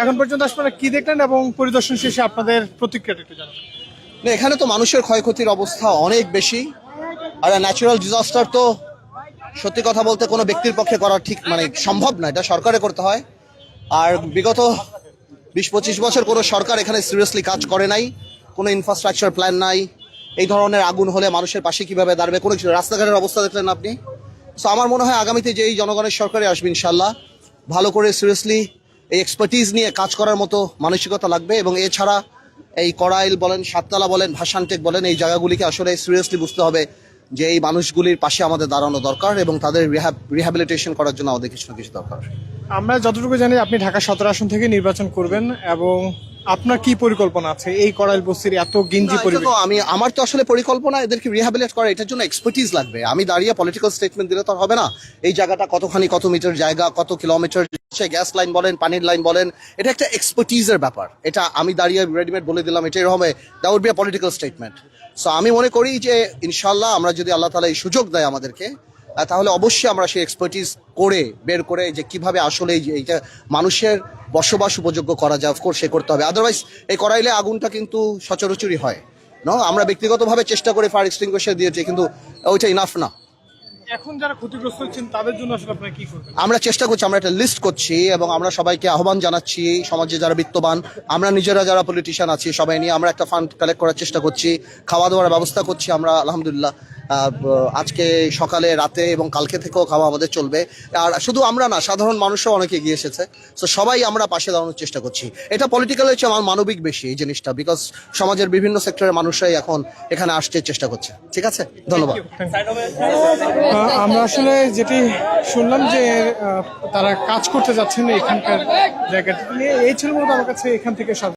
এখন পর্যন্ত আপনারা কি দেখলেন এবং পরিদর্শন শেষে আপনাদের প্রতিক্রিয়াটা একটু জানাবেন না, এখানে তো মানুষের ক্ষয়ক্ষতির অবস্থা অনেক বেশি। আর ন্যাচারাল ডিজাস্টার তো সত্যি কথা বলতে কোনো ব্যক্তির পক্ষে করা ঠিক মানে সম্ভব না, এটা সরকারে করতে হয়। আর বিগত বিশ পঁচিশ বছর কোনো সরকার এখানে সিরিয়াসলি কাজ করে নাই, কোনো ইনফ্রাস্ট্রাকচার প্ল্যান নাই। এই ধরনের আগুন হলে মানুষের পাশে কীভাবে দাঁড়াবে, কোনো কিছু রাস্তাঘাটের অবস্থা দেখলেন আপনি? সো আমার মনে হয় আগামীতে যেই জনগণের সরকারে আসবে ইনশাল্লাহ ভালো করে সিরিয়াসলি এই এক্সপার্টিজ নিয়ে কাজ করার মতো মানসিকতা লাগবে এবং এছাড়া এই কড়াইল বলেন সাততলা বলেন ভাসানটেক বলেন এই জায়গাগুলিকে আসলে সিরিয়াসলি বুঝতে হবে যে এই মানুষগুলির পাশে আমাদের দাঁড়ানো দরকার এবং তাদের রিহ্যাবিলিটেশন করার জন্য আমাদের কিছু না কিছু দরকার। আমরা যতটুকু জানি আপনি ঢাকা সতেরো আসন থেকে নির্বাচন করবেন এবং আপনার কি পরিকল্পনা আছে? এই করাইল বস্তির এত গিঞ্জি পরিবেশ তো আমি আমার তো আসলে পরিকল্পনা এদেরকে রিহ্যাবিলিট করা এটার জন্য এক্সপার্টিজ লাগবে। আমি দাঁড়িয়ে পলিটিক্যাল স্টেটমেন্ট দিলে তো হবে না। এই জায়গাটা কতখানি কত মিটার জায়গা কত কিলোমিটার গ্যাস লাইন বলেন, পানির লাইন বলেন, এটা একটা এক্সপার্টিজের ব্যাপার। এটা আমি দাঁড়িয়ে রেডিমেড বলে দিলাম এটাই হবে that would be political statement so আমি মনে করি যে ইনশাল্লাহ আমরা যদি আল্লাহ তালা এই সুযোগ দেয় আমাদেরকে তাহলে অবশ্যই আমরা সেই এক্সপার্টিজ করে, বের করে যে কীভাবে আসলে এইটা মানুষের বসবাস উপযোগ্য করা যায় অফকোর্স সে করতে হবে। আদারওয়াইজ এই করাইলে আগুনটা কিন্তু সচরাচরই হয় ন আমরা ব্যক্তিগতভাবে চেষ্টা করে ফায়ার এক্সটিংগুইশার দিয়েছি, কিন্তু ওইটা ইনাফ না। এখন যারা ক্ষতিগ্রস্ত হচ্ছেন, তাদের জন্য আসলে আপনারা কি করবেন? আমরা চেষ্টা করছি, আমরা একটা লিস্ট করছি এবং আমরা সবাইকে আহ্বান জানাচ্ছি, সমাজে যারা বিত্তবান, আমরা নিজেরা যারা পলিটিশিয়ান আছি, সবাই নিয়ে আমরা একটা ফান্ড কালেক্ট করার চেষ্টা করছি খাওয়া দাওয়ার ব্যবস্থা করছি আমরা, আলহামদুলিল্লাহ। আজকে সকালে রাতে এবং কালকে থেকেও খাওয়া আমাদের চলবে। আর শুধু আমরা না সাধারণ মানুষও অনেকে এগিয়ে এসেছে। তো সবাই আমরা পাশে দাঁড়ানোর চেষ্টা করছি। এটা পলিটিক্যাল হচ্ছে আমার মানবিক বেশি এই জিনিসটা বিকজ সমাজের বিভিন্ন সেক্টরের মানুষরাই এখন এখানে আসতে চেষ্টা করছে। ঠিক আছে? ধন্যবাদ। আমরা আসলে যেটি শুনলাম যে তারা কাজ করতে যাচ্ছেন এখানকার জায়গাটা নিয়ে এই ছিল মূলত আমার কাছে এখান থেকে